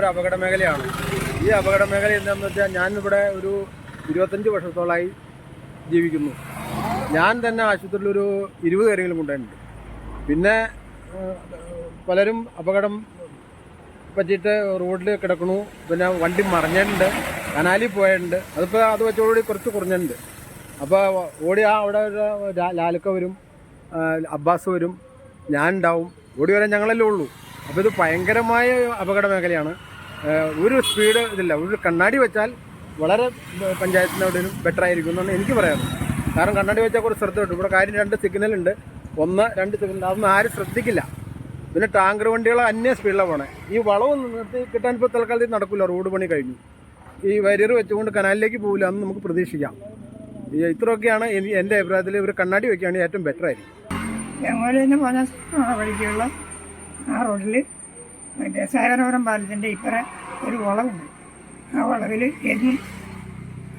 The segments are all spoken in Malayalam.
ഒരു അപകട മേഖലയാണ്. ഈ അപകട മേഖല എന്താണെന്ന് വെച്ചാൽ ഞാനിവിടെ ഒരു ഇരുപത്തഞ്ച് വർഷത്തോളമായി ജീവിക്കുന്നു. ഞാൻ തന്നെ ആശുപത്രിയിൽ ഒരു ഇരുപത് കാര്യങ്ങളും കൊണ്ടുപോയിട്ടുണ്ട് പിന്നെ പലരും അപകടം പറ്റിയിട്ട് റോഡിൽ കിടക്കണു പിന്നെ വണ്ടി മറിഞ്ഞിട്ടുണ്ട്. കനാലിൽ പോയിട്ടുണ്ട്. അതിപ്പോൾ അത് വെച്ചോടുകൂടി കുറച്ച് കുറഞ്ഞിട്ടുണ്ട്. അപ്പോൾ ഓടി ആ അവിടെ ലാലുക്ക വരും അബ്ബാസ് വരും ഞാൻ ഉണ്ടാവും ഓടി വരാൻ ഞങ്ങളല്ലേ ഉള്ളൂ. അപ്പോൾ ഇത് ഭയങ്കരമായ അപകട മേഖലയാണ്. ഒരു സ്പീഡ് ഇതില്ല. ഒരു കണ്ണാടി വെച്ചാൽ വളരെ പഞ്ചായത്തിനോടും ബെറ്റർ ആയിരിക്കും എന്നാണ് എനിക്ക് പറയാനുള്ളത്. കാരണം കണ്ണാടി വെച്ചാൽ കുറച്ച് ശ്രദ്ധ കിട്ടും. ഇവിടെ കാര്യം രണ്ട് സിഗ്നൽ ഉണ്ട്. ഒന്ന് രണ്ട് സിഗ്നൽ അതൊന്നും ആരും ശ്രദ്ധിക്കില്ല. പിന്നെ ടാങ്കർ വണ്ടികൾ അന്യ സ്പീഡിലാണ് പോണേ. ഈ വളവ് നിർത്തി കിട്ടാൻ ഇപ്പോൾ തൽക്കാലത്തിൽ നടക്കില്ല റോഡ് പണി കഴിഞ്ഞു. ഈ വരിയർ വെച്ചുകൊണ്ട് കനാലിലേക്ക് പോകില്ല എന്ന് നമുക്ക് പ്രതീക്ഷിക്കാം. ഇത്രയൊക്കെയാണ് എന്റെ അഭിപ്രായത്തിൽ ഒരു കണ്ണാടി വെക്കുകയാണെങ്കിൽ ഏറ്റവും ബെറ്റർ ആയിരിക്കും. നിന്ന് പോകുന്ന വഴിക്കുള്ള ആ റോഡിൽ മറ്റേ സാഗരപുരം പാലത്തിന്റെ ഇപ്പറ ഒരു വളവുണ്ട്. ആ വളവിൽ എന്നും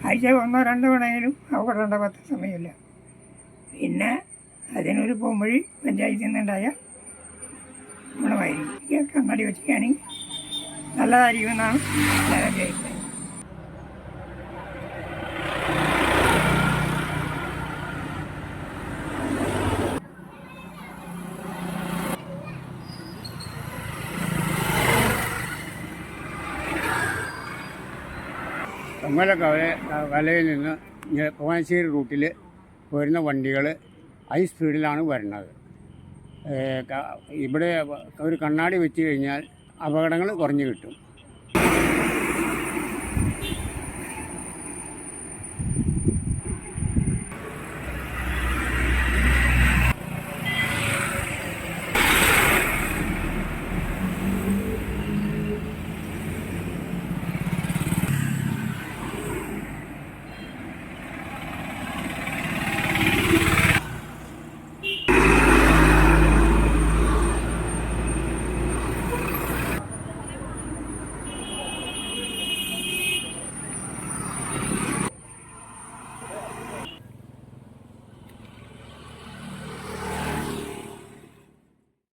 ആഴ്ച ഒന്നോ രണ്ടോ വേണമെങ്കിലും അവിടെ പത്ത് സമയമില്ല. പിന്നെ അതിനൊരു പോംവഴി പഞ്ചായത്തിൽ നിന്നുണ്ടായ ഗുണമായിരിക്കും കണ്ണാടി വെച്ചിരിക്കുകയാണെങ്കിൽ നല്ലതായിരിക്കും എന്നാണ് ഞാൻ വിചാരിക്കുന്നത് പൊങ്ങല കവല കവലയിൽ നിന്ന് പോങ്ങാശ്ശേരി റൂട്ടിൽ വരുന്ന വണ്ടികൾ ഹൈ സ്പീഡിലാണ് വരുന്നത് ഇവിടെ ഒരു കണ്ണാടി വെച്ച് കഴിഞ്ഞാൽ അപകടങ്ങൾ കുറഞ്ഞു കിട്ടും.